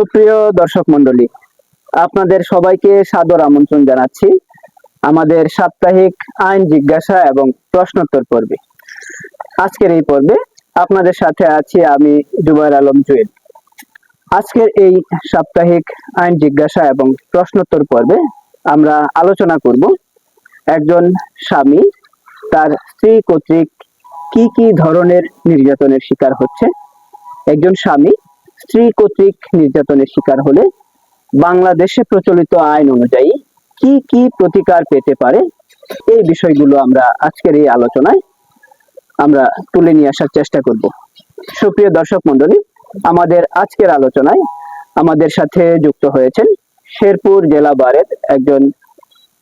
সুপ্রিয় দর্শক মন্ডলী আপনাদের সবাইকে সাদর আমন্ত্রণ জানাচ্ছি আমাদের সাপ্তাহিক আইন জিজ্ঞাসা এবং প্রশ্নোত্তর পর্বে। আজকের এই পর্বে আপনাদের সাথে আছি আমি জুবাইর আলম জুয়েল। আজকের এই সাপ্তাহিক আইন জিজ্ঞাসা এবং প্রশ্নোত্তর পর্বে আমরা আলোচনা করব একজন স্বামী, তার স্ত্রী কর্তৃক কি কি ধরনের নির্যাতনের শিকার হচ্ছে, একজন স্বামী স্ত্রী কর্তৃক নির্যাতনের শিকার হলে বাংলাদেশে প্রচলিত আইন অনুযায়ী কি কি প্রতিকার পেতে পারে? এই বিষয়গুলো আমরা আজকের এই আলোচনায় আমরা তুলে নিয়ে আসার চেষ্টা করব। সুপ্রিয় দর্শক মন্ডলী আমাদের আজকের আলোচনায় আমাদের সাথে যুক্ত হয়েছেন শেরপুর জেলা বারের একজন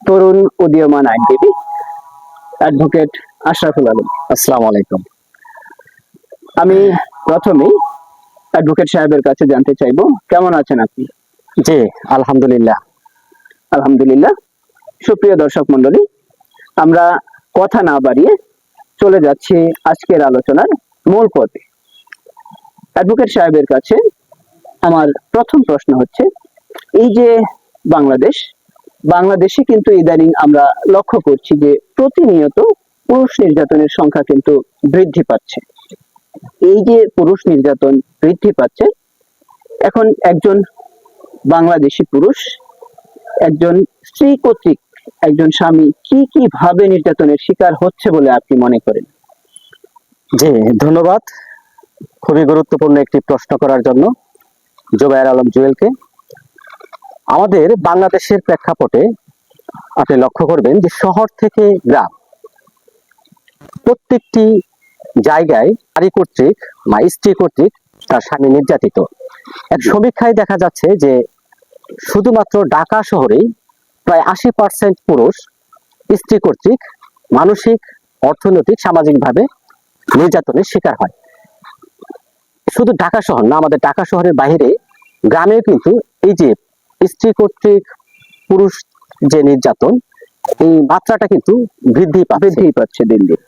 তরুণ উদীয়মান আইনজীবী অ্যাডভোকেট আশরাফুল আলম। আসসালামু আলাইকুম। আমি প্রথমেই অ্যাডভোকেট সাহেবের কাছে জানতে চাইব। কেমন আছেন আপনি? জি আলহামদুলিল্লাহ। আলহামদুলিল্লাহ। সুপ্রিয় দর্শক মন্ডলী আমরা কথা না বাড়িয়ে চলে যাচ্ছি আজকের আলোচনার মূল পথে। অ্যাডভোকেট সাহেবের কাছে আমার প্রথম প্রশ্ন হচ্ছে এই যে বাংলাদেশ বাংলাদেশে কিন্তু ইদানিং আমরা লক্ষ্য করছি যে প্রতিনিয়ত পুরুষ নির্যাতনের সংখ্যা কিন্তু বৃদ্ধি পাচ্ছে। এই যে পুরুষ নির্যাতন বৃদ্ধি পাচ্ছে, এখন একজন বাংলাদেশি পুরুষ, একজন স্ত্রী কর্তৃক একজন স্বামী কি কি ভাবে নির্যাতনের শিকার হচ্ছে বলে আপনি মনে করেন? জি, ধন্যবাদ। খুবই গুরুত্বপূর্ণ একটি প্রশ্ন করার জন্য জুবাইর আলম জুয়েলকে। আমাদের বাংলাদেশের প্রেক্ষাপটে আপনি লক্ষ্য করবেন যে শহর থেকে গ্রাম প্রত্যেকটি জায়গায় নারী কর্তৃক বা স্ত্রী কর্তৃক তার স্বামী নির্যাতিত। এক সমীক্ষায় দেখা যাচ্ছে যে শুধুমাত্র ঢাকা শহরেই প্রায় আশি পার্সেন্ট পুরুষ স্ত্রী কর্তৃক মানসিক, অর্থনৈতিক, সামাজিকভাবে নির্যাতনের শিকার হয়। শুধু ঢাকা শহর না, আমাদের ঢাকা শহরের বাইরে গ্রামেও কিন্তু এই যে স্ত্রী কর্তৃক পুরুষ যে নির্যাতন, এই মাত্রাটা কিন্তু বৃদ্ধি বৃদ্ধি পাচ্ছে দিন দিন।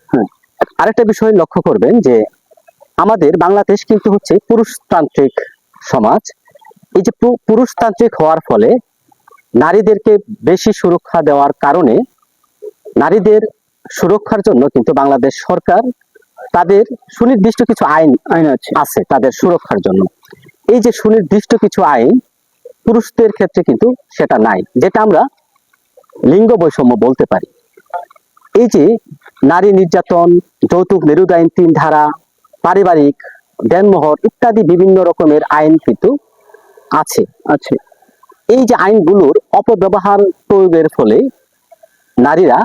আরেকটা বিষয় লক্ষ্য করবেন যে আমাদের বাংলাদেশ কিন্তু হচ্ছে পুরুষতান্ত্রিক সমাজ। এই যে পুরুষতান্ত্রিক হওয়ার ফলে নারীদেরকে বেশি সুরক্ষা দেওয়ার কারণে নারীদের সুরক্ষার জন্য কিন্তু বাংলাদেশ সরকার তাদের সুনির্দিষ্ট কিছু আইন আইন আছে। আছে তাদের সুরক্ষার জন্য। এই যে সুনির্দিষ্ট কিছু আইন পুরুষদের ক্ষেত্রে কিন্তু সেটা নাই যেটা আমরা লিঙ্গ বৈষম্য বলতে পারি। এই যে নারী নির্যাতন, যৌতুক নিরোধ আইন তিন ধারা, পারিবারিক দেনমোহর ইত্যাদি বিভিন্ন রকমের আইন কিন্তু আছে আছে। এই যে আইনগুলোর অপব্যবহার প্রয়োগের ফলে নারীরা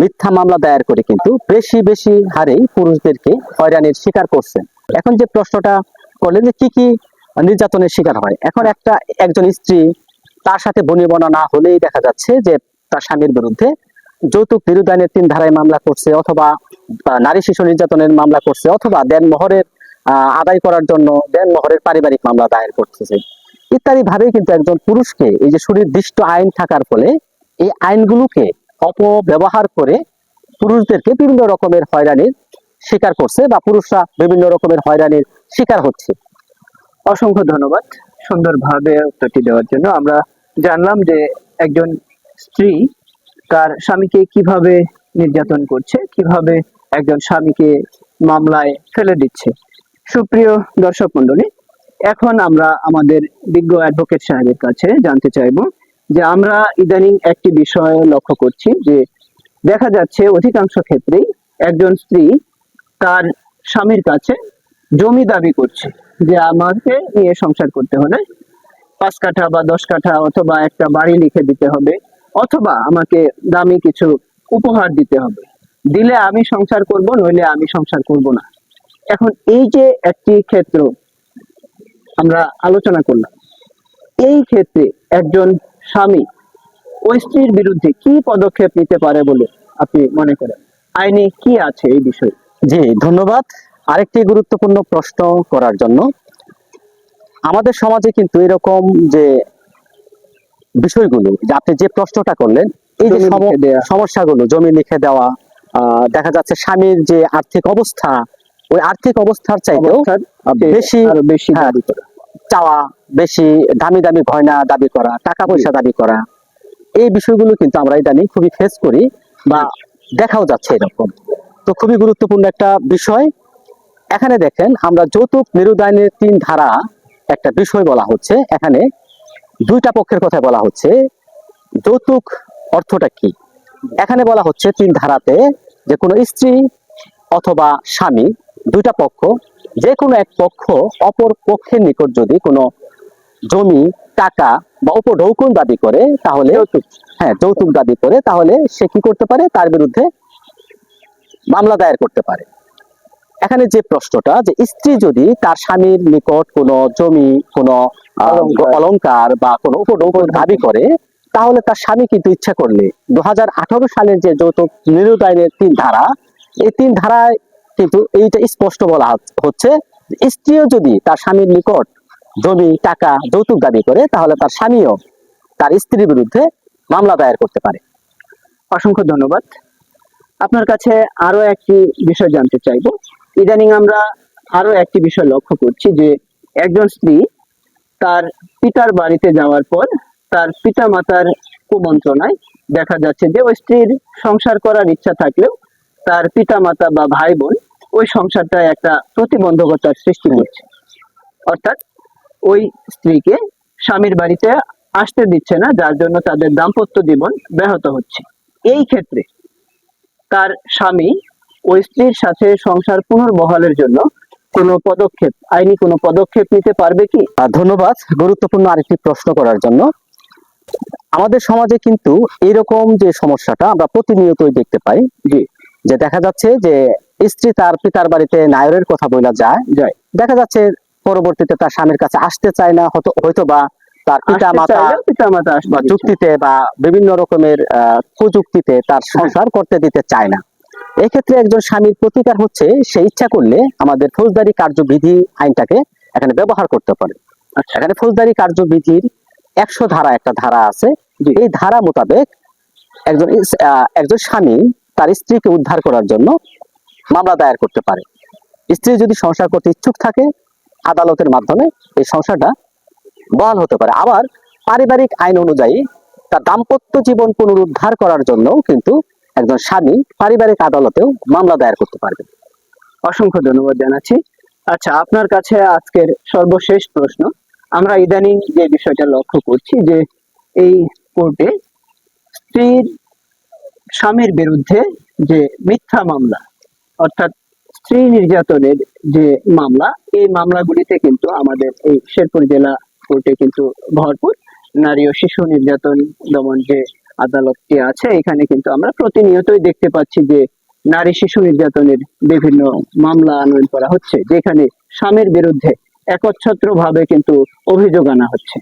মিথ্যা মামলা দায়ের করে কিন্তু বেশি বেশি হারে পুরুষদেরকে হয়রানির শিকার করছেন। এখন যে প্রশ্নটা করলেন যে কি কি নির্যাতনের শিকার হয়, এখন একটা একজন স্ত্রী তার সাথে বনিবনা না হলেই দেখা যাচ্ছে যে তার স্বামীর বিরুদ্ধে যৌতুক আইনের তিন ধারায় মামলা করছে অথবা নারী শিশু নির্যাতনের মামলা করছে অথবা দেনমোহরের আহ, আদায় করার জন্য দেন দেনমোহরের পারিবারিক মামলা দায়ের করতেছে। ইত্যাদি ভাবে কিন্তু একজন পুরুষকে এই যে সুনির্দিষ্ট আইন থাকার ফলে এই আইনগুলোকে অপব্যবহার করে পুরুষদেরকে বিভিন্ন রকমের হয়রানির শিকার করছে বা পুরুষরা বিভিন্ন রকমের হয়রানির শিকার হচ্ছে। অসংখ্য ধন্যবাদ সুন্দরভাবে উত্তরটি দেওয়ার জন্য। আমরা জানলাম যে একজন স্ত্রী তার স্বামীকে কীভাবে নির্যাতন করছে, কীভাবে একজন স্বামীকে মামলায় ফেলে দিচ্ছে। সুপ্রিয় দর্শক মন্ডলী এখন আমরা আমাদের বিজ্ঞ অ্যাডভোকেট সাহেবের কাছে জানতে চাইব যে আমরা ইদানিং একটি বিষয় লক্ষ্য করছি যে দেখা যাচ্ছে অধিকাংশ ক্ষেত্রেই একজন স্ত্রী তার স্বামীর কাছে জমি দাবি করছে যে আমাকে নিয়ে সংসার করতে হলে পাঁচ কাঠা বা দশ কাঠা অথবা একটা বাড়ি লিখে দিতে হবে। অথবা আমাকে দামি কিছু উপহার দিতে হবে। দিলে আমি সংসার করব, নইলে আমি সংসার করব না। এখন এই যে একটি ক্ষেত্র আমরা আলোচনা করলাম, এই ক্ষেত্রে একজন স্বামী ওই স্ত্রীর বিরুদ্ধে কি পদক্ষেপ নিতে পারে বলে আপনি মনে করেন? আইনে কি আছে এই বিষয়ে? জি, ধন্যবাদ। আরেকটি গুরুত্বপূর্ণ প্রশ্ন করার জন্য। আমাদের সমাজে কিন্তু এরকম যে বিষয়গুলো যে আপনি যে প্রশ্নটা করলেন এই যে। সমস্যাগুলো জমি লিখে দেওয়া দেখা যাচ্ছে স্বামীর যে আর্থিক অবস্থা ওই আর্থিক অবস্থার চাইতেও বেশি বেশি হ্যাঁ, চাওয়া বেশি দামি দামি গয়না দাবি করা টাকা পয়সা দাবি করা এই বিষয়গুলো কিন্তু আমরা ইদানিং খুবই ফেস করি বা দেখাও যাচ্ছে এরকম। তো খুবই গুরুত্বপূর্ণ একটা বিষয়। এখানে দেখেন আমরা যৌতুক মেরুদায়নের তিন ধারা একটা বিষয় বলা হচ্ছে। এখানে দুইটা পক্ষের কথা বলা হচ্ছে। যৌতুক অর্থটা কি? এখানে বলা হচ্ছে তিন ধারাতে যে কোনো স্ত্রী অথবা স্বামী দুইটা পক্ষ যে কোনো এক পক্ষ অপর পক্ষের নিকট যদি কোনো জমি টাকা বা উপঢৌকন দাবি করে তাহলে হ্যাঁ যৌতুক দাবি করে তাহলে সে কি করতে পারে? তার বিরুদ্ধে মামলা দায়ের করতে পারে। এখানে যে প্রশ্নটা যে স্ত্রী যদি তার স্বামীর নিকট কোনো জমি কোনো অলংকার। অলংকার বা কোনো উপঢৌকন দাবি করে তাহলে তার স্বামী কিন্তু ইচ্ছা করলে দু হাজার আঠারো সালের যে যৌতুক নিরুদায়নের তিন ধারা এই তিন ধারায় কিন্তু এইটা স্পষ্ট বলা হচ্ছে স্ত্রীও যদি তার স্বামীর নিকট জমি টাকা যৌতুক দাবি করে তাহলে তার স্বামীও তার স্ত্রীর বিরুদ্ধে মামলা দায়ের করতে পারে। অসংখ্য ধন্যবাদ। আপনার কাছে আরও একটি বিষয় জানতে চাইব। ইদানিং আমরা আরও একটি বিষয় লক্ষ্য করছি যে একজন স্ত্রী তার পিতার বাড়িতে যাওয়ার পর তার পিতা মাতার কুমন্ত্রণায় দেখা যাচ্ছে যে ওই স্ত্রীর সংসার করার ইচ্ছা থাকলেও তার পিতা মাতা বা ভাই বোন ওই সংসারটা একটা প্রতিবন্ধকতার সৃষ্টি করছে। অর্থাৎ ওই স্ত্রীকে স্বামীর বাড়িতে আসতে দিচ্ছে না, যার জন্য তাদের দাম্পত্য জীবন ব্যাহত হচ্ছে। এই ক্ষেত্রে তার স্বামী ওই স্ত্রীর সাথে সংসার পুনর্বহালের জন্য কোনো পদক্ষেপ আইনি কোনো পদক্ষেপ নিতে পারবে কি? ধন্যবাদ গুরুত্বপূর্ণ আরেকটি প্রশ্ন করার জন্য। আমাদের সমাজে কিন্তু এরকম যে সমস্যাটা আমরা প্রতিনিয়তই দেখতে পাই জি। যে দেখা যাচ্ছে যে স্ত্রী তার পিতার বাড়িতে নায়রের কথা বলা যায়। যায়। দেখা যাচ্ছে পরবর্তীতে তার স্বামীর কাছে আসতে চায় না হয়তো হয়তো বা তার পিতা মাতা পিতা মাতা বা যুক্তিতে বা বিভিন্ন রকমের আহ, কুযুক্তিতে তার সংসার করতে দিতে চায় না। এক্ষেত্রে একজন স্বামীর প্রতিকার হচ্ছে সে ইচ্ছা করলে আমাদের ফৌজদারি কার্যবিধি আইনটাকে এখানে ব্যবহার করতে পারে। আচ্ছা। এখানে ফৌজদারি কার্যবিধির একশো ধারা একটা ধারা আছে। এই ধারা মোতাবেক একজন একজন স্বামী তার স্ত্রীকে উদ্ধার করার জন্য মামলা দায়ের করতে পারে। স্ত্রী যদি সংসার করতে ইচ্ছুক থাকে আদালতের মাধ্যমে এই সংসারটা বহাল হতে পারে। আবার পারিবারিক আইন অনুযায়ী তার দাম্পত্য জীবন পুনরুদ্ধার করার জন্য কিন্তু একজন স্বামী পারিবারিক আদালতেও মামলা দায়ের করতে পারবে অসংখ্য ধন্যবাদ জানাচ্ছি। আচ্ছা আপনার কাছে আজকের সর্বশেষ প্রশ্ন। আমরা ইদানিং যে বিষয়টা লক্ষ্য করছি যে এই কোর্টে স্ত্রীর স্বামীর বিরুদ্ধে যে মিথ্যা মামলা, অর্থাৎ স্ত্রী নির্যাতনের যে মামলা, এই মামলাগুলিতে কিন্তু আমাদের এই শেরপুর জেলা কোর্টে কিন্তু ভরপুর। নারী ও শিশু নির্যাতন দমন যে আদালতটি আছে। এখানে কিন্তু আমরা প্রতিনিয়তই দেখতে পাচ্ছি যে নারী শিশু নির্যাতনের বিভিন্ন মামলা আনয়ন করা হচ্ছে, যেখানে স্বামীর বিরুদ্ধে একচ্ছত্র ভাবে কিন্তু অভিযোগ আনা হচ্ছে।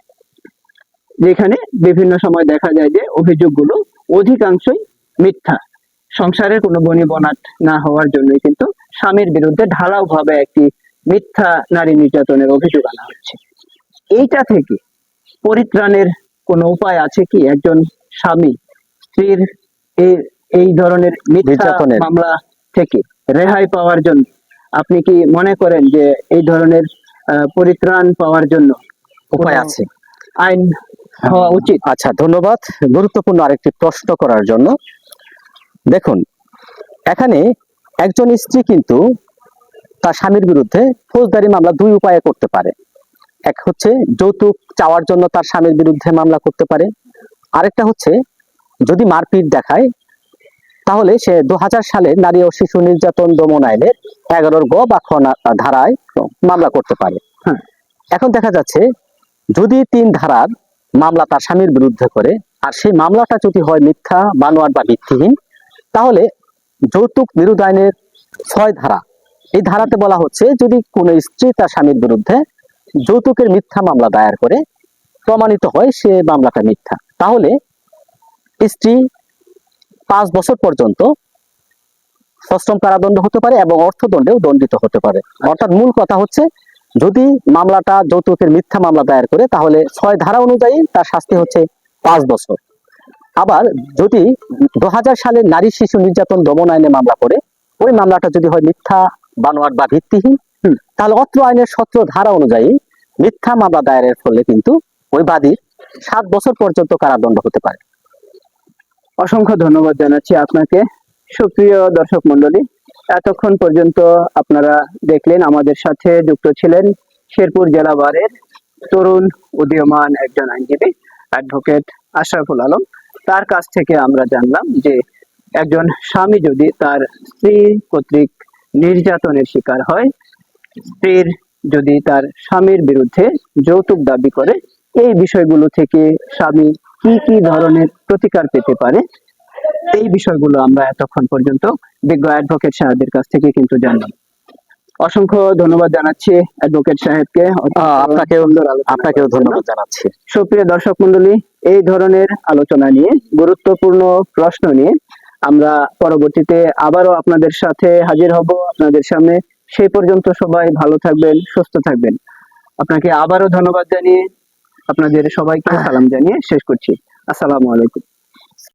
যেখানে বিভিন্ন সময় দেখা যায় যে অভিযোগগুলো অধিকাংশই মিথ্যা। সংসারের কোনো বনিবনাট না হওয়ার জন্যই কিন্তু স্বামীর বিরুদ্ধে ঢালাও ভাবে একটি মিথ্যা নারী নির্যাতনের অভিযোগ আনা হচ্ছে। এইটা থেকে পরিত্রাণের কোনো উপায় আছে কি? একজন স্বামী স্ত্রীর এই ধরনের মিথ্যা। মামলা থেকে রেহাই পাওয়ার জন্য। আপনি কি মনে করেন যে এই ধরনের পরিত্রাণ পাওয়ার জন্য উপায় আছে? আইন হওয়া উচিত? আচ্ছা ধন্যবাদ। গুরুত্বপূর্ণ আরেকটি প্রশ্ন করার জন্য। দেখুন এখানে একজন স্ত্রী কিন্তু তার স্বামীর বিরুদ্ধে ফৌজদারি মামলা দুই উপায়ে করতে পারে। এক হচ্ছে যৌতুক চাওয়ার জন্য তার স্বামীর বিরুদ্ধে মামলা করতে পারে। আরেকটা হচ্ছে যদি মারপিট দেখায় তাহলে সে দু হাজার সালে নারী ও শিশু নির্যাতন দমন আইনের এগারোর গ বা খ ধারায় মামলা করতে পারে হ্যাঁ। এখন দেখা যাচ্ছে যদি তিন ধারার মামলা তার স্বামীর বিরুদ্ধে করে আর সেই মামলাটা যদি হয় মিথ্যা বানোয়ার বা ভিত্তিহীন তাহলে যৌতুক বিরোধ আইনের ছয় ধারা এই ধারাতে বলা হচ্ছে যদি কোনো স্ত্রী তার স্বামীর বিরুদ্ধে যৌতুকের মিথ্যা মামলা দায়ের করে প্রমাণিত হয় সে মামলাটা মিথ্যা তাহলে স্ত্রী পাঁচ বছর পর্যন্ত সশ্রম কারাদণ্ড হতে পারে এবং অর্থদণ্ডেও দণ্ডিত হতে পারে। অর্থাৎ মূল কথা হচ্ছে, যদি মামলাটা যৌতুকের মিথ্যা মামলা দায়ের করে, তাহলে ছয় ধারা অনুযায়ী তার শাস্তি হচ্ছে পাঁচ বছর। আবার যদি দু হাজার সালে নারী শিশু নির্যাতন দমন আইনে মামলা করে, ওই মামলাটা যদি হয় মিথ্যা, বানোয়াট বা ভিত্তিহীন তাহলে অত্র আইনের সত্র ধারা অনুযায়ী মিথ্যা মামলা দায়েরের ফলে কিন্তু ওই বাদীর সাত বছর পর্যন্ত কারাদণ্ড হতে পারে। অসংখ্য ধন্যবাদ জানাচ্ছি আপনাকে। সুপ্রিয় দর্শক মন্ডলী এতক্ষণ পর্যন্ত আপনারা দেখলেন আমাদের সাথে যুক্ত ছিলেন শেরপুর জেলা বারের তরুণ উদীয়মান একজন আইনজীবী অ্যাডভোকেট আশরাফুল আলম। তার কাছ থেকে আমরা জানলাম যে একজন স্বামী যদি তার স্ত্রী কর্তৃক নির্যাতনের শিকার হয়, স্ত্রীর যদি তার স্বামীর বিরুদ্ধে যৌতুক দাবি করে এই বিষয়গুলো থেকে স্বামী কি কি ধরনের প্রতিকার পেতে পারে? এই বিষয়গুলো আমরা এতক্ষণ পর্যন্ত বিজ্ঞ অ্যাডভোকেট সাহেবের কাছ থেকে কিন্তু জানলাম। অসংখ্য ধন্যবাদ জানাচ্ছি অ্যাডভোকেট সাহেবকে। আহ, আপনাকেও। ধন্যবাদ জানাচ্ছি। সুপ্রিয় দর্শক মন্ডলী এই ধরনের আলোচনা নিয়ে গুরুত্বপূর্ণ প্রশ্ন নিয়ে আমরা পরবর্তীতে আবারও আপনাদের সাথে হাজির হব আপনাদের সামনে। সেই পর্যন্ত সবাই ভালো থাকবেন সুস্থ থাকবেন। আপনাকে আবারও ধন্যবাদ জানিয়ে আপনাদের সবাইকে সালাম জানিয়ে শেষ করছি। আসসালামু আলাইকুম।